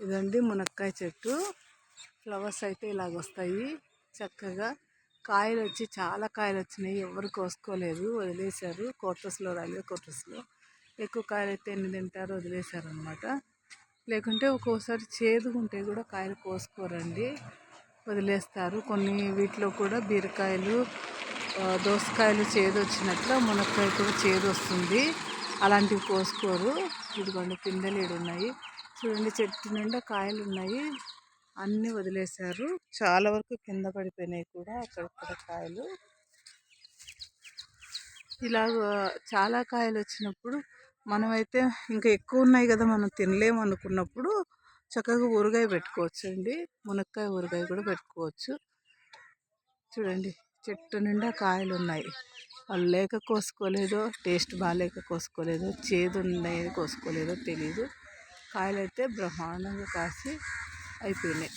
ఇదండి మునక్కాయ చెట్టు. ఫ్లవర్స్ అయితే ఇలాగ వస్తాయి. చక్కగా కాయలు వచ్చి చాలా కాయలు వచ్చినాయి. ఎవరు కోసుకోలేదు. వదిలేశారు. కోటర్స్లో రైల్వే కోటర్స్లో ఎక్కువ కాయలు అయితే ఎన్ని తింటారు వదిలేశారు అనమాట లేకుంటే ఒక్కోసారి చేదుగా ఉంటే కూడా కాయలు కోసుకోరండి. వదిలేస్తారు. కొన్ని వీటిలో కూడా బీరకాయలు దోసకాయలు చేదు వచ్చినట్లు మునక్కాయ కూడా చేదు వస్తుంది. అలాంటివి కోసుకోరు. ఇదిగోండి పిందెలు ఈడ ఉన్నాయి చూడండి చెట్టు నిండా కాయలు ఉన్నాయి అన్నీ వదిలేశారు. చాలా వరకు కింద పడిపోయినాయి కూడా అక్కడక్కడ కాయలు. ఇలాగ చాలా కాయలు వచ్చినప్పుడు మనమైతే ఇంకా ఎక్కువ ఉన్నాయి కదా మనం తినలేము అనుకున్నప్పుడు చక్కగా ఊరగాయ పెట్టుకోవచ్చు అండి మునక్కాయ ఊరగాయ కూడా పెట్టుకోవచ్చు. చూడండి చెట్టు నిండా కాయలు ఉన్నాయి వాళ్ళు లేక కోసుకోలేదో టేస్ట్ బాగాలేక కోసుకోలేదో చేదు ఉన్నాయి కోసుకోలేదో తెలీదు. కాయలు అయితే బ్రహ్మాండంగా కాసి అయిపోయినాయి.